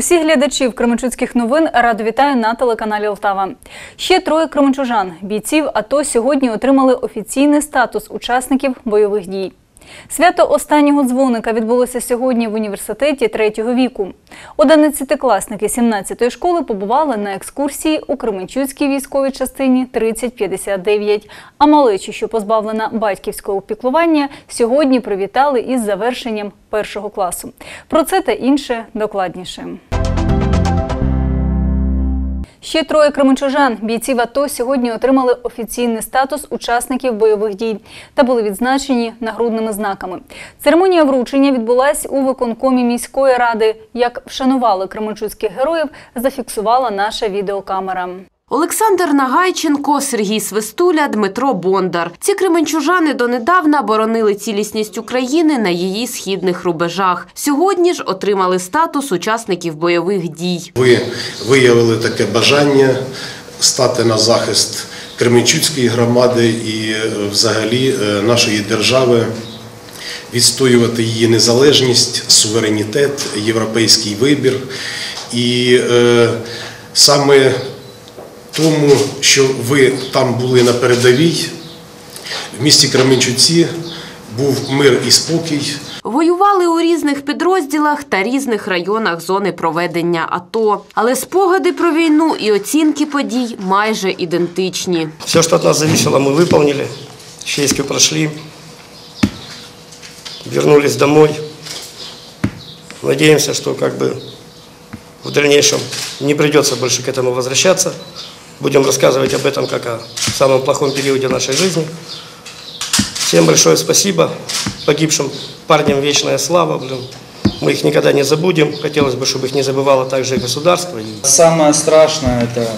Усі глядачів Кременчуцьких новин радо вітаю на телеканалі Олтава. Ще троє кременчужан, бійців АТО, сьогодні отримали офіційний статус учасників бойових дій. Свято останнього дзвоника відбулося сьогодні в університеті третього віку. Одинадцятикласники 17-ї школи побували на екскурсії у Кременчуцькій військовій частині 3059. А малечі, що позбавлена батьківського опіклування, сьогодні привітали із завершенням першого класу. Про це та інше докладніше. Ще троє кременчужан, бійців АТО, сьогодні отримали офіційний статус учасників бойових дій та були відзначені нагрудними знаками. Церемонія вручення відбулась у виконкомі міської ради. Як вшанували кременчуцьких героїв, зафіксувала наша відеокамера. Олександр Нагайченко, Сергій Свистуля, Дмитро Бондар. Ці кременчужани донедавна боронили цілісність України на її східних рубежах. Сьогодні ж отримали статус учасників бойових дій. Ви виявили таке бажання стати на захист Кременчуцької громади і е, взагалі е, нашої держави, відстоювати її незалежність, суверенітет, європейський вибір. І е, саме тому, що ви там були на передовій, в місті Кременчуці був мир і спокій. Воювали у різних підрозділах та різних районах зони проведення АТО. Але спогади про війну і оцінки подій майже ідентичні. Все, что от нас зависело, мы выполнили. Чейскую прошли. Вернулись домой. Надеемся, что как бы в дальнейшем не придется больше к этому возвращаться. Будем рассказывать об этом как о самом плохом периоде нашей жизни. Всем большое спасибо. Погибшим парням вечная слава. Блин. Мы их никогда не забудем. Хотелось бы, чтобы их не забывало также и государство. Самое страшное это,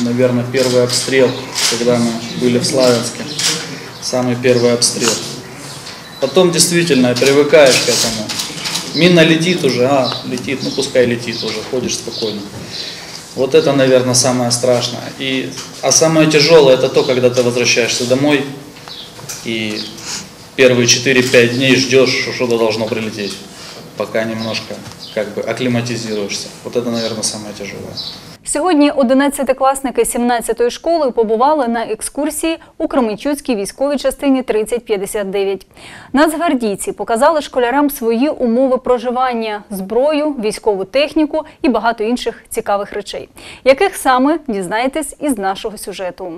наверное, первый обстрел, когда мы были в Славянске. Самый первый обстрел. Потом действительно привыкаешь к этому. Мина летит уже, а, летит, ну пускай летит уже, ходишь спокойно. Вот это, наверное, самое страшное. И, а самое тяжелое это то, когда ты возвращаешься домой и первые 4-5 дней ждешь, что что-то должно прилететь, пока немножко как бы акклиматизируешься. Вот это, наверное, самое тяжелое. Сьогодні 11-класники 17-ї школи побували на екскурсії у Кременчуцькій військовій частині 3059. Нацгвардійці показали школярам свої умови проживання, зброю, військову техніку і багато інших цікавих речей. Яких саме дізнаєтесь із нашого сюжету.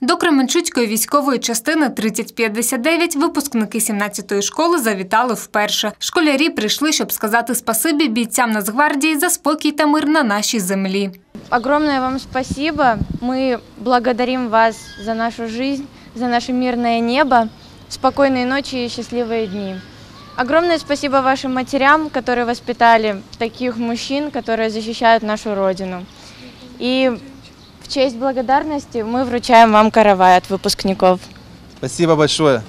До Кременчуцької військової частини 3059 випускники 17-ї школи завітали вперше. Школярі прийшли, щоб сказати спасибі бійцям Нацгвардії за спокій та мир на нашій землі. Огромное вам спасибо. Мы благодарим вас за нашу жизнь, за наше мирное небо, спокойной ночи и счастливые дни. Огромное спасибо вашим матерям, которые воспитали таких мужчин, которые защищают нашу Родину. И в честь благодарности мы вручаем вам каравай от выпускников. Спасибо большое.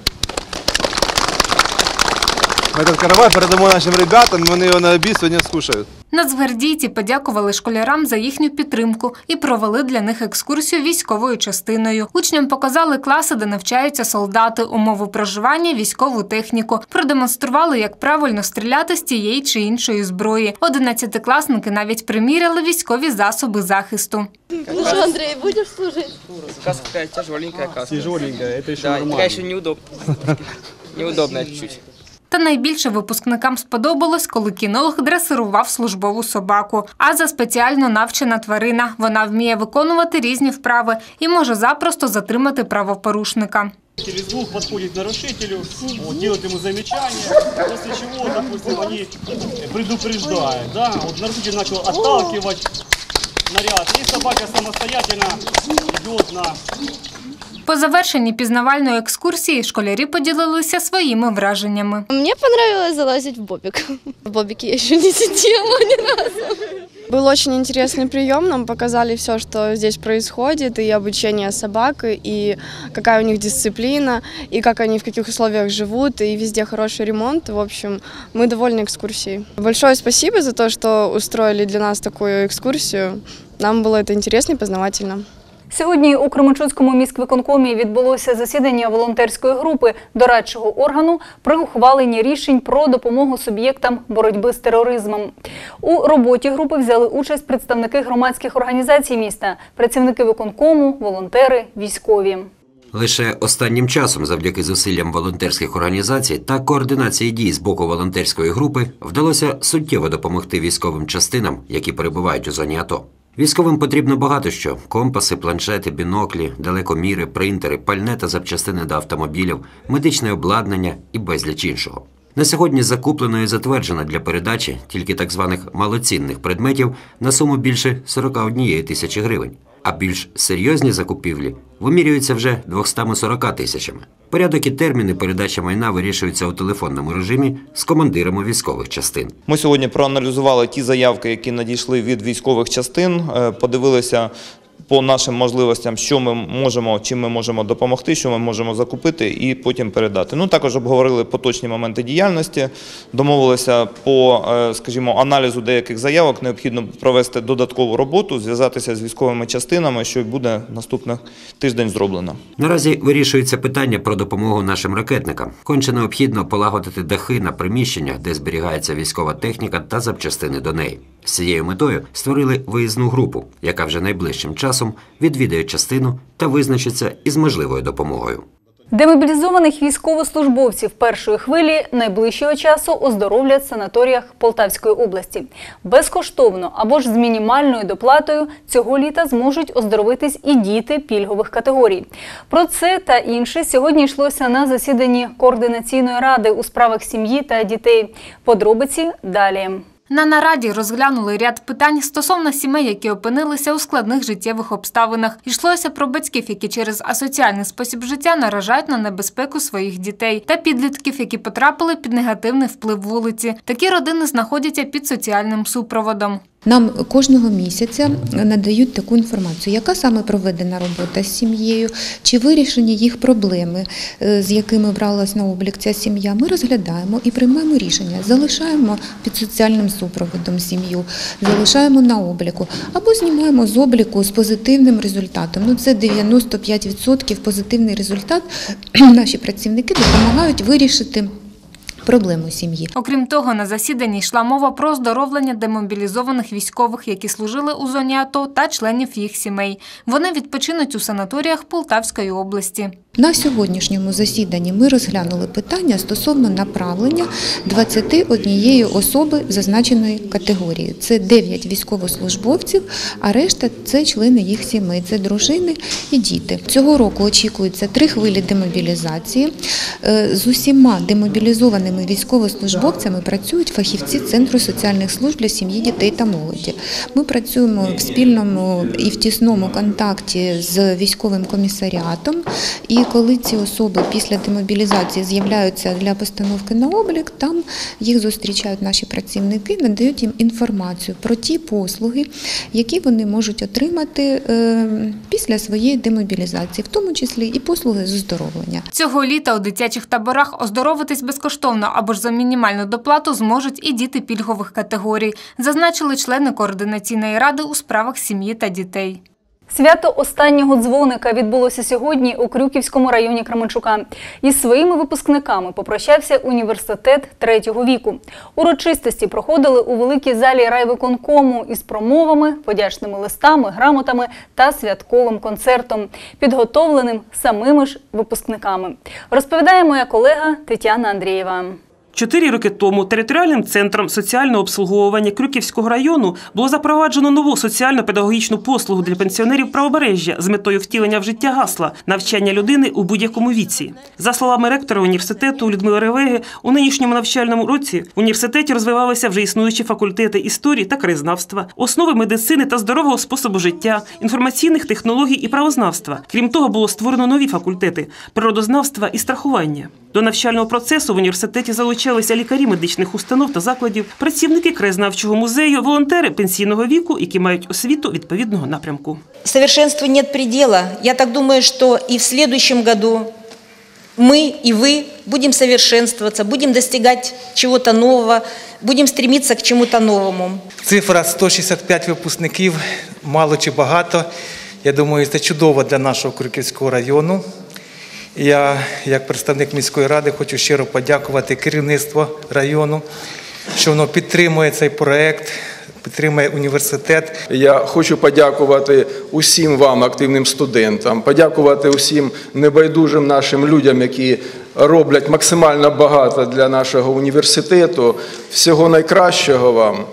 Мы этот каравай передамо нашим ребятам, вони його на обід сьогодні скушають. Нацгвардійці подякували школярам за їхню підтримку і провели для них екскурсію військовою частиною. Учням показали класи, де навчаються солдати, умови проживання, військову техніку. Продемонстрували, як правильно стріляти з тієї чи іншої зброї. Одинадцятикласники навіть приміряли військові засоби захисту. Ну что, Андрей, будешь служить? Каска такая тяжеленькая каска. Тяжеленька, это еще Да, и такая еще неудобная. Неудобная чуть-чуть. Та найбільше випускникам сподобалось, коли кінолог дресирував службову собаку. Аза спеціально навчена тварина. Вона вміє виконувати різні вправи і може запросто затримати правопорушника. Звук подходит к нарушителю, вот, делает ему замечание, после чего, допустим, они предупреждают, да, вот нарушитель начал отталкивать наряд, и собака самостоятельно идет на По завершенні пізнавальної екскурсії школярі поділилися своїми враженнями. Мне понравилось залазить в бобик. В бобике я еще не сидела ни разу. Был очень интересный прием, нам показали все, что здесь происходит, и обучение собак, и какая у них дисциплина, и как они в каких условиях живут, и везде хороший ремонт. В общем, мы довольны экскурсией. Большое спасибо за то, что устроили для нас такую экскурсию. Нам было это интересно и познавательно. Сьогодні у Кременчуцькому міськвиконкомі відбулося засідання волонтерської групи дорадчого органу при ухваленні рішень про допомогу суб'єктам боротьби з тероризмом. У роботі групи взяли участь представники громадських організацій міста, працівники виконкому, волонтери, військові. Лише останнім часом, завдяки зусиллям волонтерських організацій та координації дій з боку волонтерської групи, вдалося суттєво допомогти військовим частинам, які перебувають у зоні АТО. Військовим потрібно багато що: компаси, планшети, біноклі, далекоміри, принтери, пальне та запчастини до автомобілів, медичне обладнання і безліч іншого. На сьогодні закуплено і затверджено для передачі тільки так званих малоцінних предметів на суму більше 41 тисячі гривень, а більш серйозні закупівлі вимірюються вже 240 тисячами. Порядок і терміни передачі майна вирішуються у телефонному режимі з командирами військових частин. Ми сьогодні проаналізували ті заявки, які надійшли від військових частин, е, подивилися по нашим можливостям, що ми можемо, чим ми можемо допомогти, що ми можемо закупити і потім передати. Ну також обговорили поточні моменти діяльності, домовилися по, е, скажімо, аналізу деяких заявок. Необхідно провести додаткову роботу, зв'язатися з військовими частинами, що буде наступний тиждень зроблено. Наразі вирішується питання про допомогу нашим ракетникам. Конче необхідно полагодити дахи на приміщеннях, де зберігається військова техніка та запчастини до неї. З цією метою створили виїзну групу, яка вже найближчим часом відвідає частину та визначиться із можливою допомогою. Демобілізованих військовослужбовців першої хвилі найближчого часу оздоровлять в санаторіях Полтавської області. Безкоштовно або ж з мінімальною доплатою цього літа зможуть оздоровитись і діти пільгових категорій. Про це та інше сьогодні йшлося на засіданні координаційної ради у справах сім'ї та дітей. Подробиці далі. На нараді розглянули ряд питань стосовно сімей, які опинилися у складних життєвих обставинах. Йшлося про батьків, які через асоціальний спосіб життя наражають на небезпеку своїх дітей, та підлітків, які потрапили під негативний вплив вулиці. Такі родини знаходяться під соціальним супроводом. Нам кожного місяця надають таку інформацію, яка саме проведена робота з сім'єю, чи вирішені їх проблеми, е, з якими бралась на облік ця сім'я. Ми розглядаємо і приймаємо рішення. Залишаємо під соціальним супроводом сім'ю, залишаємо на обліку або знімаємо з обліку з позитивним результатом. Ну це 95% позитивний результат. Наші працівники допомагають вирішити. Проблему сім'ї. Окрім того, на засіданні йшла мова про оздоровлення демобілізованих військових, які служили у зоні АТО та членів їх сімей. Вони відпочинуть у санаторіях Полтавської області. На сьогоднішньому засіданні ми розглянули питання стосовно направлення 21 особи зазначеної категорії. Це 9 військовослужбовців, а решта це члени їх сімей, це дружини і діти. Цього року очікується три хвилі демобілізації. Е, З усіма демобілізованими військовослужбовцями працюють фахівці Центру соціальних служб для сім'ї, дітей та молоді. Ми працюємо в спільному і в тісному контакті з військовим комісаріатом. І коли ці особи після демобілізації з'являються для постановки на облік, там їх зустрічають наші працівники, надають їм інформацію про ті послуги, які вони можуть отримати е, після своєї демобілізації, в тому числі і послуги з оздоровлення. Цього літа у дитячих таборах оздоровитись безкоштовно або ж за мінімальну доплату зможуть і діти пільгових категорій, зазначили члени координаційної ради у справах сім'ї та дітей. Свято останнього дзвоника відбулося сьогодні у Крюківському районі Кременчука. Із своїми випускниками попрощався університет третього віку. Урочистості проходили у великій залі райвиконкому із промовами, подячними листами, грамотами та святковим концертом, підготовленим самими ж випускниками. Розповідає моя колега Тетяна Андрієва. Чотири роки тому територіальним центром соціального обслуговування Крюківського району було запроваджено нову соціально-педагогічну послугу для пенсіонерів правобережжя з метою втілення в життя гасла навчання людини у будь-якому віці. За словами ректора університету Людмили Ревеги, у нинішньому навчальному році в університеті розвивалися вже існуючі факультети історії та краєзнавства, основи медицини та здорового способу життя, інформаційних технологій і правознавства. Крім того, було створено нові факультети природознавства і страхування. До навчального процесу в університеті залучалися лікарі медичних установ та закладів, працівники краєзнавчого музею, волонтери пенсійного віку, які мають освіту відповідного напрямку. Совершенству нет предела. Я так думаю, что и в следующем году мы и вы будем совершенствоваться, будем достигать чего-то нового, будем стремиться к чему-то новому. Цифра 165 випускників, мало чи багато. Я думаю, це чудово для нашого Крюківського району. Я, як представник міської ради, хочу щиро подякувати керівництву району, що воно підтримує цей проект, підтримує університет. Я хочу подякувати усім вам, активним студентам, подякувати усім небайдужим нашим людям, які роблять максимально багато для нашого університету. Всього найкращого вам,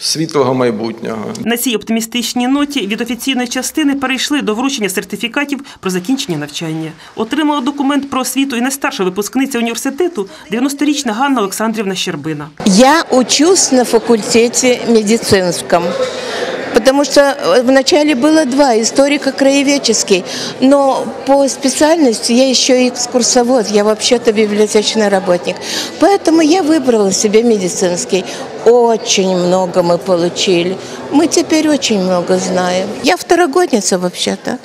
світлого майбутнього. На цій оптимістичній ноті від офіційної частини перейшли до вручення сертифікатів про закінчення навчання. Отримала документ про освіту і найстарша випускниця університету 90-річна Ганна Олександрівна Щербина. Я учусь на факультеті медицинском. Потому что э, вначале было два, историко-краеведческий, но по специальности я еще и экскурсовод, я вообще-то библиотечный работник. Поэтому я выбрала себе медицинский. Очень много мы получили. Мы теперь очень много знаем. Я второгодница вообще-то,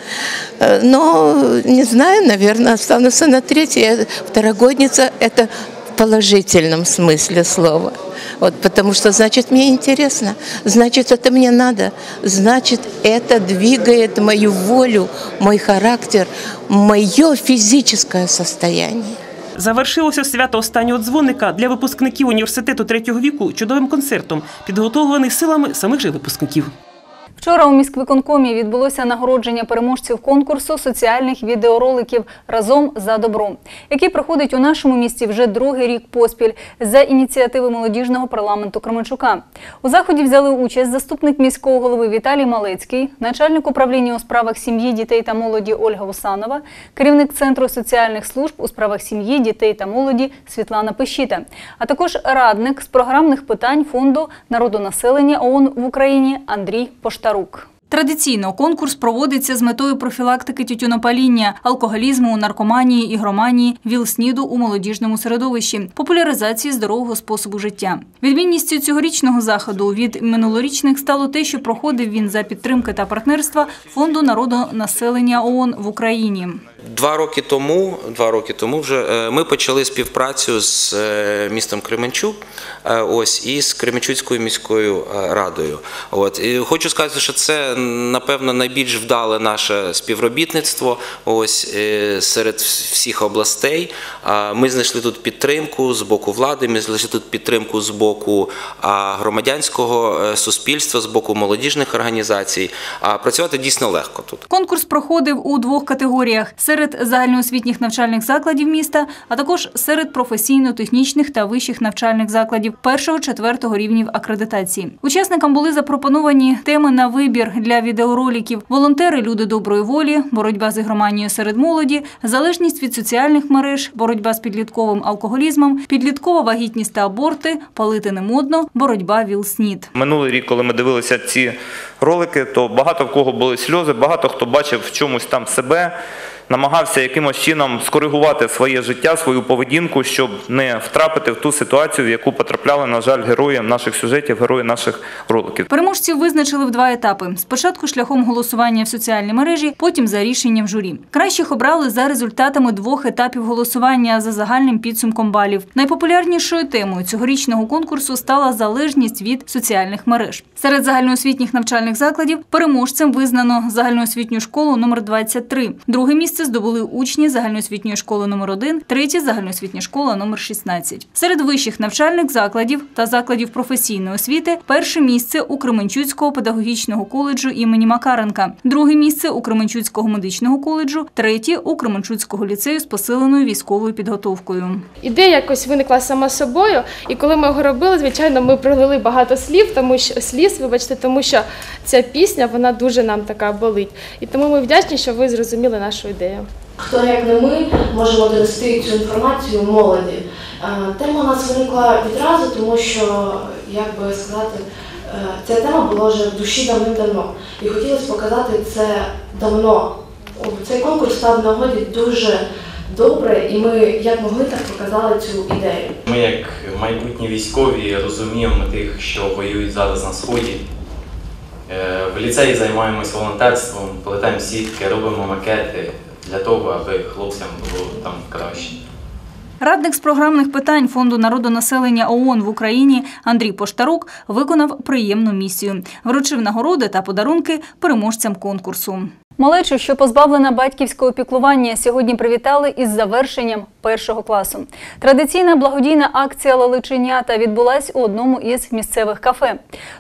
Э, но не знаю, наверное, останусь на третьей. Второгодница – это в положительном смысле слова. Вот, потому что, значит, мне интересно, значит, это мне надо, значит, это двигает мою волю, мой характер, мое физическое состояние. Завершилося свято останнього дзвоника для випускників університету третього віку чудовим концертом, підготовлений силами самих же випускників. Вчора у міськвиконкомі відбулося нагородження переможців конкурсу соціальних відеороликів разом за добро, який проходить у нашому місті вже другий рік поспіль за ініціативи молодіжного парламенту Кременчука. У заході взяли участь заступник міського голови Віталій Малецький, начальник управління у справах сім'ї, дітей та молоді Ольга Усанова, керівник центру соціальних служб у справах сім'ї, дітей та молоді Світлана Пещіта, а також радник з програмних питань фонду народонаселення ООН в Україні Андрій Поштарук. Традиційно конкурс проводиться з метою профілактики тютюнопаління, алкоголізму, наркоманії, ігроманії, віл-сніду у молодіжному середовищі, популяризації здорового способу життя. Відмінністю цьогорічного заходу від минулорічних стало те, що проходив він за підтримки та партнерства фонду народонаселення ООН в Україні. Два роки тому, два роки тому вже е, ми почали співпрацю з е, містом Кременчук, е, ось і з Кременчуцькою міською радою. От і хочу сказати, що це напевно найбільш вдале наше співробітництво. Ось серед всіх областей. Ми знайшли тут підтримку з боку влади. Ми знайшли тут підтримку з боку громадянського суспільства, з боку молодіжних організацій. Працювати дійсно легко тут. Конкурс проходив у двох категоріях: серед загальноосвітніх навчальних закладів міста, а також серед професійно-технічних та вищих навчальних закладів першого-четвертого рівнів акредитації. Учасникам були запропоновані теми на вибір для відеороликів: волонтери, люди доброї волі, боротьба з ігроманією серед молоді, залежність від соціальних мереж, боротьба з підлітковим алкоголізмом, підліткова вагітність та аборти, палити не модно, боротьба ВІЛ-СНІД. Минулий рік, коли ми дивилися ці ролики, то багато в кого були сльози, багато хто бачив в чомусь там себе, намагався якимось чином скоригувати своє життя, свою поведінку, щоб не втрапити в ту ситуацію, в яку потрапляли, на жаль, герої наших сюжетів, герої наших роликів. Переможців визначили в два етапи: спочатку шляхом голосування в соціальній мережі, потім за рішенням журі. Кращих обрали за результатами двох етапів голосування за загальним підсумком балів. Найпопулярнішою темою цьогорічного конкурсу стала залежність від соціальних мереж. Серед загальноосвітніх навчальних закладів переможцем визнано загальноосвітню школу номер 23. Друге місце здобули учні загальноосвітньої школи номер 1 третє загальноосвітня школа номер 16. Серед вищих навчальних закладів та закладів професійної освіти перше місце у Кременчуцького педагогічного коледжу імені Макаренка, друге місце у Кременчуцького медичного коледжу, третє у Кременчуцького ліцею з посиленою військовою підготовкою. Ідея якось виникла сама собою, і коли ми його робили, звичайно, ми пролили багато слів, тому що сліз, вибачте, тому що ця пісня вона дуже нам така болить. І тому ми вдячні, що ви зрозуміли нашу ідею. Хто як не ми можемо донести цю інформацію молоді. Е, Тема у нас виникла відразу, тому що, як би сказати, е, ця тема була вже в душі давним-давно. І хотілося показати це давно. Цей конкурс став нагоді дуже добре, і ми як могли так показали цю ідею. Ми, як майбутні військові, розуміємо тих, що воюють зараз на сході. Е, В ліцеї займаємось волонтерством, плетемо сітки, робимо макети для того, аби хлопцям було там краще. Радник з програмних питань фонду народонаселення ООН в Україні Андрій Поштарук виконав приємну місію, вручив нагороди та подарунки переможцям конкурсу. Малечу, що позбавлена батьківського піклування, сьогодні привітали із завершенням першого класу. Традиційна благодійна акція Лаличенята відбулась у одному із місцевих кафе.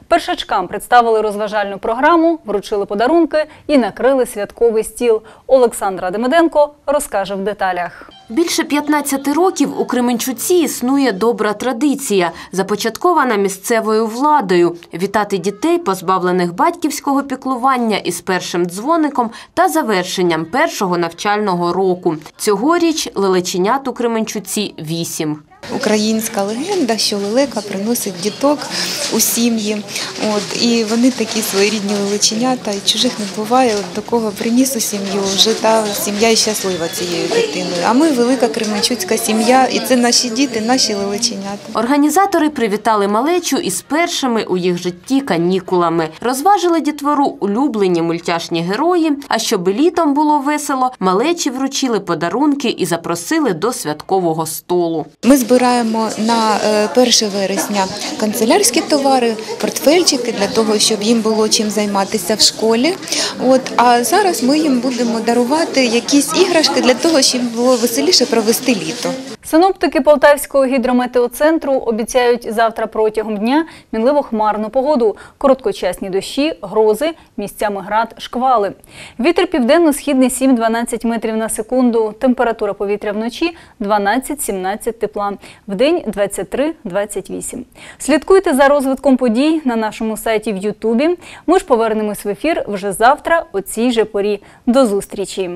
Першачкам представили розважальну програму, вручили подарунки і накрили святковий стіл. Олександра Демиденко розкаже в деталях. Більше 15 років у Кременчуці існує добра традиція, започаткована місцевою владою – вітати дітей, позбавлених батьківського піклування із першим дзвоником та завершенням першого навчального року. Цьогоріч лелеченят у Кременчуці – вісім. Українська легенда, що лелека приносить діток у сім'ї. От, і вони такі своєрідні лелеченята, і чужих не буває. От, до кого приніс у сім'ю, вже та сім'я і щаслива цією дитиною. А ми велика кременчуцька сім'я, і це наші діти, наші лелеченята. Організатори привітали малечу із першими у їх житті канікулами. Розважили дітвору улюблені мультяшні герої, а щоб літом було весело, малечі вручили подарунки і запросили до святкового столу. Ми збираємо на е, 1 вересня канцелярські товари, портфельчики для того, щоб їм було чим займатися в школі. От а зараз ми їм будемо дарувати якісь іграшки для того, щоб було веселіше провести літо. Синоптики Полтавського гідрометеоцентру обіцяють завтра протягом дня мінливо хмарну погоду, короткочасні дощі, грози, місцями град, шквали. Вітер південно-східний 7-12 метрів на секунду. Температура повітря вночі 12-17 тепла, вдень 23-28. Слідкуйте за розвитком подій на нашому сайті в Ютубі. Ми ж повернемось в ефір вже завтра о цій же порі. До зустрічі!